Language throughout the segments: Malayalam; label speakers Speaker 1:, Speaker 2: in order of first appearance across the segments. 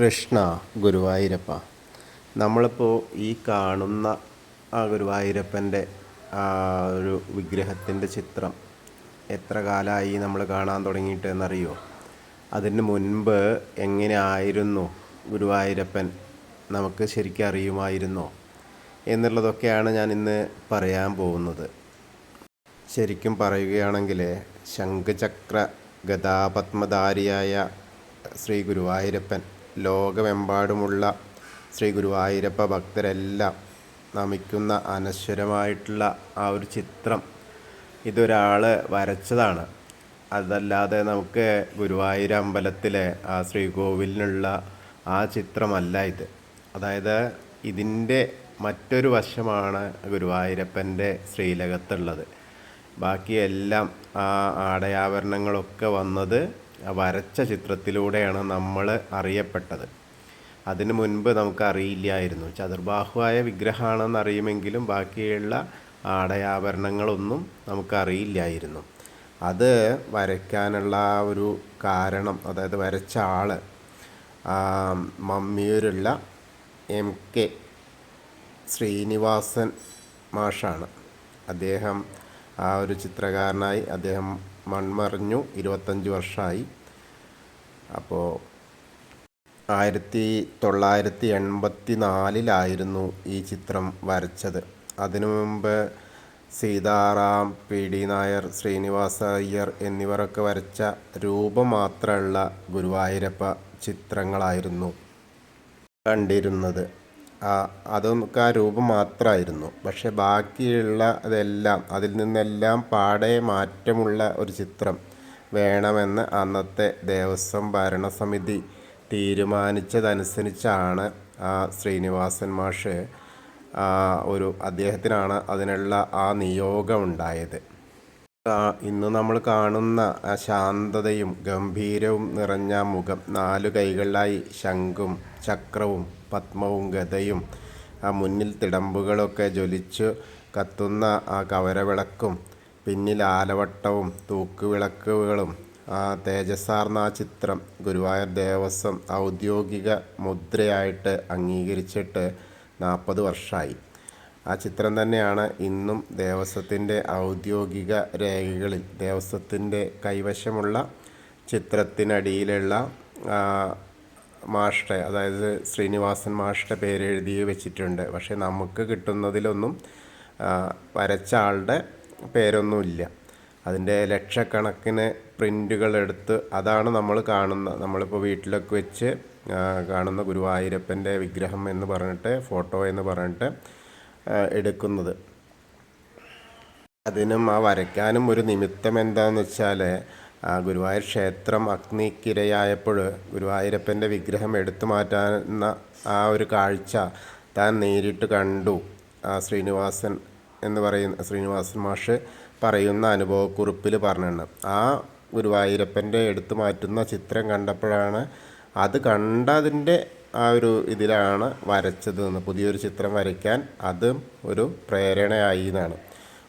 Speaker 1: കൃഷ്ണ ഗുരുവായൂരപ്പ. നമ്മളിപ്പോൾ ഈ കാണുന്ന ആ ഗുരുവായൂരപ്പന്റെ ആ ഒരു വിഗ്രഹത്തിന്റെ ചിത്രം എത്ര കാലമായി നമ്മൾ കാണാൻ തുടങ്ങിയിട്ട് എന്നറിയോ അതിന് മുൻപ് എങ്ങനെ ആയിരുന്നു ഗുരുവായൂരപ്പൻ നമുക്ക് ശരിക്കും അറിയുമായിരുന്നോ? എന്നുള്ളതൊക്കെയാണ് ഞാൻ ഇന്ന് പറയാൻ പോകുന്നത്. ശരിക്കും പറയുകയാണെങ്കിൽ ശംഖചക്ര ഗതാപത്മധാരിയായ ശ്രീ ഗുരുവായൂരപ്പൻ ലോകമെമ്പാടുമുള്ള ശ്രീ ഗുരുവായൂരപ്പ ഭക്തരെല്ലാം നമിക്കുന്ന അനശ്വരമായിട്ടുള്ള ആ ഒരു ചിത്രം ഇതൊരാൾ വരച്ചതാണ്. അതല്ലാതെ നമുക്ക് ഗുരുവായൂർ അമ്പലത്തിലെ ആ ശ്രീകോവിലിനുള്ള ആ ചിത്രമല്ല ഇത്. അതായത് ഇതിന്റെ മറ്റൊരു വശമാണ് ഗുരുവായൂരപ്പന്റെ ശ്രീലകത്തുള്ളത്. ബാക്കിയെല്ലാം ആ ആടയാഭരണങ്ങളൊക്കെ വന്നത് വരച്ച ചിത്രത്തിലൂടെയാണ് നമ്മൾ അറിയപ്പെട്ടത്. അതിനു മുൻപ് അറിയില്ലായിരുന്നു ചതുർബാഹുവായ വിഗ്രഹമാണെന്ന് അറിയുമെങ്കിലും ബാക്കിയുള്ള ആടയാഭരണങ്ങളൊന്നും നമുക്കറിയില്ലായിരുന്നു. അത് വരയ്ക്കാനുള്ള ഒരു കാരണം അതായത് വരച്ച ആൾ മമ്മിയൂരുള്ള എം കെ ശ്രീനിവാസൻ മാഷാണ്. അദ്ദേഹം ആ ഒരു ചിത്രകാരനായി അദ്ദേഹം മൺമറിഞ്ഞു ഇരുപത്തഞ്ച് വർഷമായി അപ്പോൾ ആയിരത്തി തൊള്ളായിരത്തി എൺപത്തി നാലിലായിരുന്നു ഈ ചിത്രം വരച്ചത്. അതിനു മുമ്പ് സീതാറാം പി. ഡി. നായർ ശ്രീനിവാസ അയ്യർ എന്നിവരൊക്കെ വരച്ച രൂപം മാത്രമുള്ള ഗുരുവായൂരപ്പ ചിത്രങ്ങളായിരുന്നു കണ്ടിരുന്നത്. അതൊക്കെ ആ രൂപം മാത്രമായിരുന്നു. പക്ഷെ ബാക്കിയുള്ള അതെല്ലാം അതിൽ നിന്നെല്ലാം പാടെ മാറ്റമുള്ള ഒരു ചിത്രം വേണമെന്ന് അന്നത്തെ ദേവസ്വം ഭരണസമിതി തീരുമാനിച്ചതനുസരിച്ചാണ് ആ ശ്രീനിവാസൻ മാഷ് ഒരു അദ്ദേഹത്തിനാണ് അതിനുള്ള ആ നിയോഗം ഉണ്ടായത് ഇന്ന് നമ്മൾ കാണുന്ന ശാന്തതയും ഗംഭീരവും നിറഞ്ഞ മുഖം നാലു കൈകളിലായി ശംഖും ചക്രവും പത്മവും ഗതയും ആ മുന്നിൽ തിടമ്പുകളൊക്കെ ജ്വലിച്ചു കത്തുന്ന ആ കവരവിളക്കും പിന്നിൽ ആലവട്ടവും തൂക്കുവിളക്കുകളും ആ തേജസ്സാർന്ന ആ ചിത്രം ഗുരുവായൂർ ദേവസ്വം ഔദ്യോഗിക മുദ്രയായിട്ട് അംഗീകരിച്ചിട്ട് നാൽപ്പത് വർഷമായി ആ ചിത്രം തന്നെയാണ് ഇന്നും ദേവസ്വത്തിന്റെ ഔദ്യോഗിക രേഖകളിൽ ദേവസ്വത്തിന്റെ കൈവശമുള്ള ചിത്രത്തിനടിയിലുള്ള മാഷ്ട അതായത് ശ്രീനിവാസൻ മാഷ്ട പേരെഴുതി വെച്ചിട്ടുണ്ട്. പക്ഷേ നമുക്ക് കിട്ടുന്നതിലൊന്നും വരച്ച ആളുടെ പേരൊന്നുമില്ല. അതിന്റെ ലക്ഷക്കണക്കിന് പ്രിന്റുകൾ എടുത്ത് അതാണ് നമ്മൾ കാണുന്ന നമ്മളിപ്പോൾ വീട്ടിലൊക്കെ വെച്ച് കാണുന്ന ഗുരുവായൂരപ്പന്റെ വിഗ്രഹം എന്ന് പറഞ്ഞിട്ട് ഫോട്ടോ എന്ന് പറഞ്ഞിട്ട് എടുക്കുന്നത്. അതിനും ആ വരയ്ക്കാനും ഒരു നിമിത്തം എന്താണെന്ന് വെച്ചാൽ ആ ഗുരുവായൂർ ക്ഷേത്രം അഗ്നിക്കിരയായപ്പോൾ ഗുരുവായൂരപ്പന്റെ വിഗ്രഹം എടുത്തു മാറ്റാവുന്ന ആ ഒരു കാഴ്ച താൻ നേരിട്ട് കണ്ടു. ശ്രീനിവാസൻ എന്ന് പറയുന്ന ശ്രീനിവാസൻ മാഷ് പറയുന്ന അനുഭവക്കുറിപ്പിൽ പറഞ്ഞിട്ടുണ്ട്. ആ ഗുരുവായൂരപ്പന്റെ എടുത്തു മാറ്റുന്ന ചിത്രം കണ്ടപ്പോഴാണ് അത് കണ്ടതിന്റെ ആ ഒരു ഇതിലാണ് വരച്ചത് എന്ന്. പുതിയൊരു ചിത്രം വരയ്ക്കാൻ അതും ഒരു പ്രേരണയായി എന്നാണ്.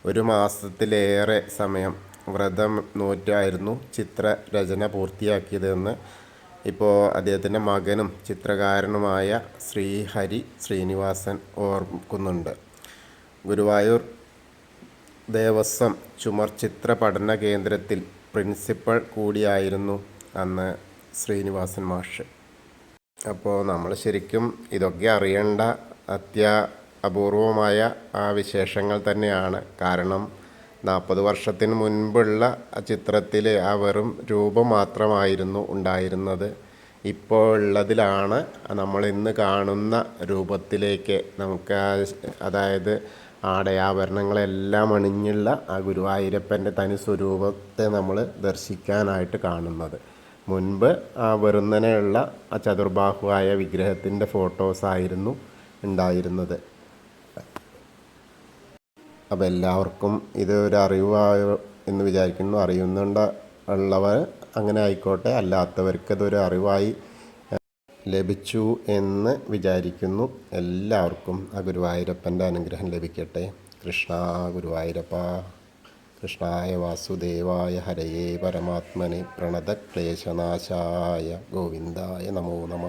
Speaker 1: ഒരു മാസത്തിലേറെ സമയം വ്രതം നോറ്റായിരുന്നു ചിത്രരചന പൂർത്തിയാക്കിയതെന്ന് ഇപ്പോൾ അദ്ദേഹത്തിന്റെ മകനും ചിത്രകാരനുമായ ശ്രീഹരി ശ്രീനിവാസൻ ഓർക്കുന്നുണ്ട്. ഗുരുവായൂർ ദേവസ്വം ചുമർ ചിത്ര പഠന കേന്ദ്രത്തിൽ പ്രിൻസിപ്പൾ കൂടിയായിരുന്നു അന്ന് ശ്രീനിവാസൻ മാഷ്. അപ്പോൾ നമ്മൾ ശരിക്കും ഇതൊക്കെ അറിയേണ്ട അത്യ അപൂർവമായ ആ വിശേഷങ്ങൾ തന്നെയാണ്. കാരണം നാൽപ്പത് വർഷത്തിന് മുൻപുള്ള ചിത്രത്തിൽ ആ വെറും രൂപം മാത്രമായിരുന്നു ഉണ്ടായിരുന്നത്. ഇപ്പോൾ ഉള്ളതിലാണ് നമ്മൾ ഇന്ന് കാണുന്ന രൂപത്തിലേക്ക് നമുക്ക് അതായത് ആടയാഭരണങ്ങളെല്ലാം അണിഞ്ഞുള്ള ആ ഗുരുവായൂരപ്പന്റെ തനി സ്വരൂപത്തെ നമ്മൾ ദർശിക്കാനായിട്ട് കാണുന്നത്. മുൻപ് ആ വെറുന്നനെയുള്ള ആ ചതുർബാഹുവായ വിഗ്രഹത്തിന്റെ ഫോട്ടോസായിരുന്നു ഉണ്ടായിരുന്നത്. അപ്പോൾ എല്ലാവർക്കും ഇത് ഒരു അറിവായോ എന്ന് വിചാരിക്കുന്നു. അറിയുന്നുണ്ട് ഉള്ളവർ അങ്ങനെ ആയിക്കോട്ടെ. അല്ലാത്തവർക്ക് ഇതൊരു അറിവായി ലഭിച്ചു എന്ന് വിചാരിക്കുന്നു. എല്ലാവർക്കും ആ ഗുരുവായൂരപ്പന്റെ അനുഗ്രഹം ലഭിക്കട്ടെ. കൃഷ്ണ ഗുരുവായൂരപ്പ കൃഷ്ണായ വാസുദേവായ ഹരയേ പരമാത്മനെ പ്രണതക്ലേശനാശായ ഗോവിന്ദായ നമോ നമ.